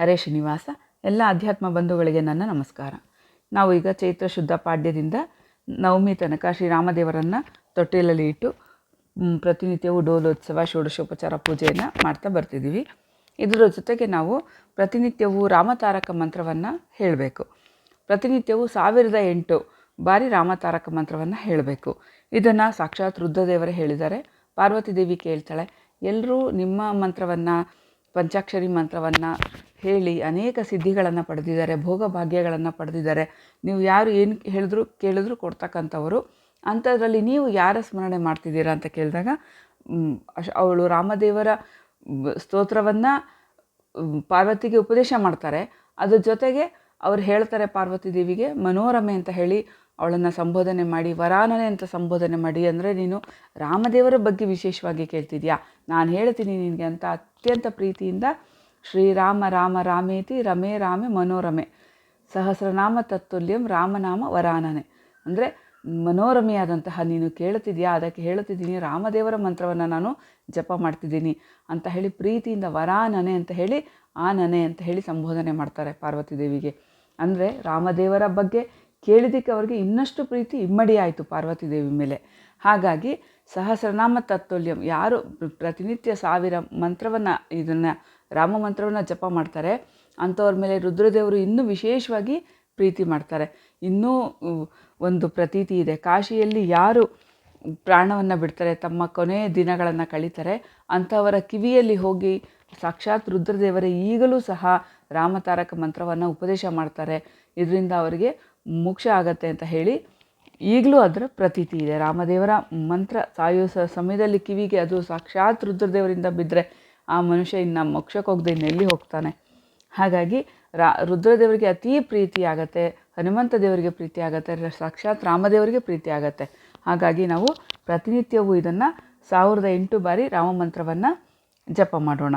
ಹರೇ ಶ್ರೀನಿವಾಸ, ಎಲ್ಲ ಅಧ್ಯಾತ್ಮ ಬಂಧುಗಳಿಗೆ ನನ್ನ ನಮಸ್ಕಾರ. ನಾವು ಈಗ ಚೈತ್ರ ಶುದ್ಧ ಪಾಡ್ಯದಿಂದ ನವಮಿ ತನಕ ಶ್ರೀರಾಮದೇವರನ್ನು ತೊಟ್ಟಿಲಲ್ಲಿ ಇಟ್ಟು ಪ್ರತಿನಿತ್ಯವು ಡೋಲೋತ್ಸವ, ಷೋಡಶೋಪಚಾರ ಪೂಜೆಯನ್ನು ಮಾಡ್ತಾ ಬರ್ತಿದ್ದೀವಿ. ಇದರ ಜೊತೆಗೆ ನಾವು ಪ್ರತಿನಿತ್ಯವೂ ರಾಮತಾರಕ ಮಂತ್ರವನ್ನು ಹೇಳಬೇಕು. ಪ್ರತಿನಿತ್ಯವೂ ಸಾವಿರದ ಎಂಟು ಬಾರಿ ರಾಮತಾರಕ ಮಂತ್ರವನ್ನು ಹೇಳಬೇಕು. ಇದನ್ನು ಸಾಕ್ಷಾತ್ ರುದ್ರದೇವರೇ ಹೇಳಿದ್ದಾರೆ. ಪಾರ್ವತಿ ದೇವಿ ಕೇಳ್ತಾಳೆ ಎಲ್ಲರೂ ನಿಮ್ಮ ಮಂತ್ರವನ್ನು ಪಂಚಾಕ್ಷರಿ ಮಂತ್ರವನ್ನು ಹೇಳಿ ಅನೇಕ ಸಿದ್ಧಿಗಳನ್ನು ಪಡೆದಿದ್ದಾರೆ, ಭೋಗ ಭಾಗ್ಯಗಳನ್ನು ಪಡೆದಿದ್ದಾರೆ. ನೀವು ಯಾರು ಏನು ಹೇಳಿದ್ರು ಕೇಳಿದ್ರು ಕೊಡ್ತಕ್ಕಂಥವರು. ಅಂಥದ್ರಲ್ಲಿ ನೀವು ಯಾರ ಸ್ಮರಣೆ ಮಾಡ್ತಿದ್ದೀರಾ ಅಂತ ಕೇಳಿದಾಗ ಅವಳು ರಾಮದೇವರ ಸ್ತೋತ್ರವನ್ನು ಪಾರ್ವತಿಗೆ ಉಪದೇಶ ಮಾಡ್ತಾರೆ. ಅದ್ರ ಜೊತೆಗೆ ಅವ್ರು ಹೇಳ್ತಾರೆ ಪಾರ್ವತಿ ದೇವಿಗೆ, ಮನೋರಮೆ ಅಂತ ಹೇಳಿ ಅವಳನ್ನು ಸಂಬೋಧನೆ ಮಾಡಿ, ವರಾನನೆ ಅಂತ ಸಂಬೋಧನೆ ಮಾಡಿ ಅಂದರೆ ನೀನು ರಾಮದೇವರ ಬಗ್ಗೆ ವಿಶೇಷವಾಗಿ ಕೇಳ್ತಿದ್ಯಾ? ನಾನು ಹೇಳ್ತೀನಿ ನಿನಗೆ ಅಂತ ಅತ್ಯಂತ ಪ್ರೀತಿಯಿಂದ ಶ್ರೀರಾಮ ರಾಮ ರಾಮೇತಿ ರಮೇ ರಾಮೆ ಮನೋರಮೆ. ಸಹಸ್ರನಾಮ ತತ್ತುಲ್ಯಂ ರಾಮನಾಮ ವರಾನನೆ. ಅಂದರೆ ಮನೋರಮೆಯಾದಂತಹ ನೀನು ಕೇಳುತ್ತಿದ್ಯಾ ಅದಕ್ಕೆ ಹೇಳುತ್ತಿದ್ದೀನಿ ರಾಮದೇವರ ಮಂತ್ರವನ್ನು ನಾನು ಜಪ ಮಾಡ್ತಿದ್ದೀನಿ ಅಂತ ಹೇಳಿ ಪ್ರೀತಿಯಿಂದ ವರಾನನೆ ಅಂತ ಹೇಳಿ ಆ ನನೆ ಅಂತ ಹೇಳಿ ಸಂಬೋಧನೆ ಮಾಡ್ತಾರೆ ಪಾರ್ವತಿ ದೇವಿಗೆ. ಅಂದರೆ ರಾಮದೇವರ ಬಗ್ಗೆ ಕೇಳಿದ್ದಕ್ಕೆ ಅವರಿಗೆ ಇನ್ನಷ್ಟು ಪ್ರೀತಿ ಇಮ್ಮಡಿ ಆಯಿತು ಪಾರ್ವತಿ ದೇವಿ ಮೇಲೆ. ಹಾಗಾಗಿ ಸಹಸ್ರನಾಮ ತತ್ತುಲ್ಯಂ ಯಾರು ಪ್ರತಿನಿತ್ಯ ಸಾವಿರ ಮಂತ್ರವನ್ನು, ಇದನ್ನು, ರಾಮ ಮಂತ್ರವನ್ನು ಜಪ ಮಾಡ್ತಾರೆ, ಅಂಥವ್ರ ಮೇಲೆ ರುದ್ರದೇವರು ಇನ್ನೂ ವಿಶೇಷವಾಗಿ ಪ್ರೀತಿ ಮಾಡ್ತಾರೆ. ಇನ್ನೂ ಒಂದು ಪ್ರತೀತಿ ಇದೆ. ಕಾಶಿಯಲ್ಲಿ ಯಾರು ಪ್ರಾಣವನ್ನು ಬಿಡ್ತಾರೆ, ತಮ್ಮ ಕೊನೆಯ ದಿನಗಳನ್ನು ಕಳೀತಾರೆ, ಅಂಥವರ ಕಿವಿಯಲ್ಲಿ ಹೋಗಿ ಸಾಕ್ಷಾತ್ ರುದ್ರದೇವರೇ ಈಗಲೂ ಸಹ ರಾಮತಾರಕ ಮಂತ್ರವನ್ನು ಉಪದೇಶ ಮಾಡ್ತಾರೆ. ಇದರಿಂದ ಅವರಿಗೆ ಮೋಕ್ಷ ಆಗತ್ತೆ ಅಂತ ಹೇಳಿ ಈಗಲೂ ಅದರ ಪ್ರತೀತಿ ಇದೆ. ರಾಮದೇವರ ಮಂತ್ರ ಸಾಯೋ ಸಮಯದಲ್ಲಿ ಕಿವಿಗೆ ಅದು ಸಾಕ್ಷಾತ್ ರುದ್ರದೇವರಿಂದ ಬಿದ್ದರೆ ಆ ಮನುಷ್ಯ ಇನ್ನು ಮೋಕ್ಷಕ್ಕೆ ಹೋಗದೆ ಇನ್ನೆಲ್ಲಿ ಹೋಗ್ತಾನೆ? ಹಾಗಾಗಿ ರಾ, ರುದ್ರದೇವರಿಗೆ ಅತೀ ಪ್ರೀತಿ ಆಗತ್ತೆ, ಹನುಮಂತ ದೇವರಿಗೆ ಪ್ರೀತಿ ಆಗತ್ತೆ ಸಾಕ್ಷಾತ್ ರಾಮದೇವರಿಗೆ ಪ್ರೀತಿ ಆಗತ್ತೆ. ಹಾಗಾಗಿ ನಾವು ಪ್ರತಿನಿತ್ಯವೂ ಇದನ್ನು ಸಾವಿರದ ಎಂಟು ಬಾರಿ ರಾಮ ಮಂತ್ರವನ್ನು ಜಪ ಮಾಡೋಣ.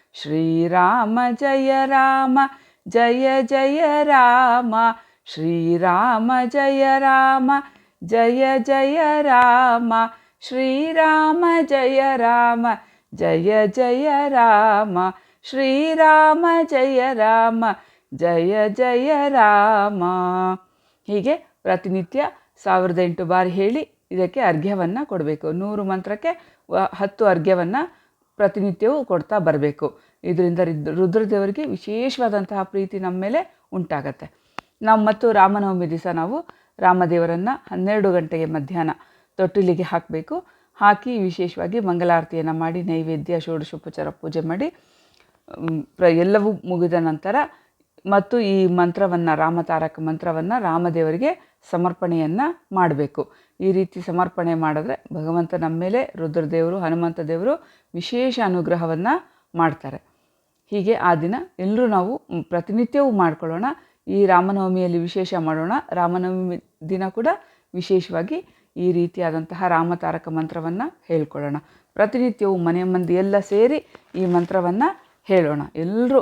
ಶ್ರೀರಾಮ, ಜಯ ರಾಮ, ಜಯ ಜಯ ರಾಮ, ಶ್ರೀರಾಮ, ಜಯ ರಾಮ, ಜಯ ಜಯ ರಾಮ, ಶ್ರೀರಾಮ, ಜಯ ರಾಮ, ಜಯ ಜಯ ರಾಮ, ಶ್ರೀರಾಮ, ಜಯ ರಾಮ, ಜಯ ಜಯ ರಾಮ. ಹೀಗೆ ಪ್ರತಿನಿತ್ಯ ಸಾವಿರದ ಎಂಟು ಬಾರಿ ಹೇಳಿ ಇದಕ್ಕೆ ಅರ್ಘ್ಯವನ್ನು ಕೊಡಬೇಕು. ನೂರು ಮಂತ್ರಕ್ಕೆ ಹತ್ತು ಅರ್ಘ್ಯವನ್ನು ಪ್ರತಿನಿತ್ಯವೂ ಕೊಡ್ತಾ ಬರಬೇಕು. ಇದರಿಂದ ರುದ್ರ- ರುದ್ರದೇವರಿಗೆ ವಿಶೇಷವಾದಂತಹ ಪ್ರೀತಿ ನಮ್ಮ ಮೇಲೆ ಉಂಟಾಗತ್ತೆ. ನಾವು ಮತ್ತು ರಾಮನವಮಿ ದಿವಸ ನಾವು ರಾಮದೇವರನ್ನು ಹನ್ನೆರಡು ಗಂಟೆಗೆ ಮಧ್ಯಾಹ್ನ ತೊಟ್ಟಿಲಿಗೆ ಹಾಕಬೇಕು. ಹಾಕಿ ವಿಶೇಷವಾಗಿ ಮಂಗಳಾರತಿಯನ್ನು ಮಾಡಿ, ನೈವೇದ್ಯ, ಷೋಡಶೋಪಚಾರ, ಪೂಜೆ ಮಾಡಿ ಪ್ರ, ಎಲ್ಲವೂ ಮುಗಿದ ನಂತರ ಮತ್ತು ಈ ಮಂತ್ರವನ್ನು, ರಾಮತಾರಕ ಮಂತ್ರವನ್ನು ರಾಮದೇವರಿಗೆ ಸಮರ್ಪಣೆಯನ್ನು ಮಾಡಬೇಕು. ಈ ರೀತಿ ಸಮರ್ಪಣೆ ಮಾಡಿದ್ರೆ ಭಗವಂತ ನಮ್ಮ ಮೇಲೆ, ರುದ್ರದೇವರು, ಹನುಮಂತ ದೇವರು ವಿಶೇಷ ಅನುಗ್ರಹವನ್ನು ಮಾಡ್ತಾರೆ. ಹೀಗೆ ಆ ದಿನ ಎಲ್ಲರೂ ನಾವು ಪ್ರತಿನಿತ್ಯವೂ ಮಾಡ್ಕೊಳ್ಳೋಣ. ಈ ರಾಮನವಮಿಯಲ್ಲಿ ವಿಶೇಷ ಮಾಡೋಣ. ರಾಮನವಮಿ ದಿನ ಕೂಡ ವಿಶೇಷವಾಗಿ ಈ ರೀತಿಯಾದಂತಹ ರಾಮತಾರಕ ಮಂತ್ರವನ್ನು ಹೇಳ್ಕೊಳ್ಳೋಣ. ಪ್ರತಿನಿತ್ಯವೂ ಮನೆ ಮಂದಿ ಎಲ್ಲ ಸೇರಿ ಈ ಮಂತ್ರವನ್ನು ಹೇಳೋಣ. ಎಲ್ಲರೂ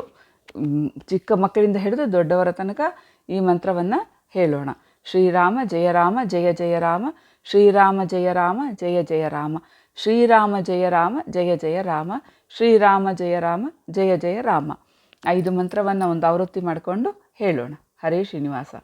ಚಿಕ್ಕ ಮಕ್ಕಳಿಂದ ಹಿಡಿದು ದೊಡ್ಡವರ ತನಕ ಈ ಮಂತ್ರವನ್ನು ಹೇಳೋಣ. ಶ್ರೀರಾಮ, ಜಯ ರಾಮ, ಜಯ ಜಯ ರಾಮ, ಶ್ರೀರಾಮ, ಜಯ ರಾಮ, ಜಯ ಜಯ ರಾಮ, ಶ್ರೀರಾಮ, ಜಯ ರಾಮ, ಜಯ ಜಯ ರಾಮ, ಶ್ರೀರಾಮ, ಜಯ ರಾಮ, ಜಯ ಜಯ ರಾಮ. ಐದು ಮಂತ್ರವನ್ನು ಒಂದು ಆವೃತ್ತಿ ಮಾಡಿಕೊಂಡು ಹೇಳೋಣ. ಹರೇ ಶ್ರೀನಿವಾಸ.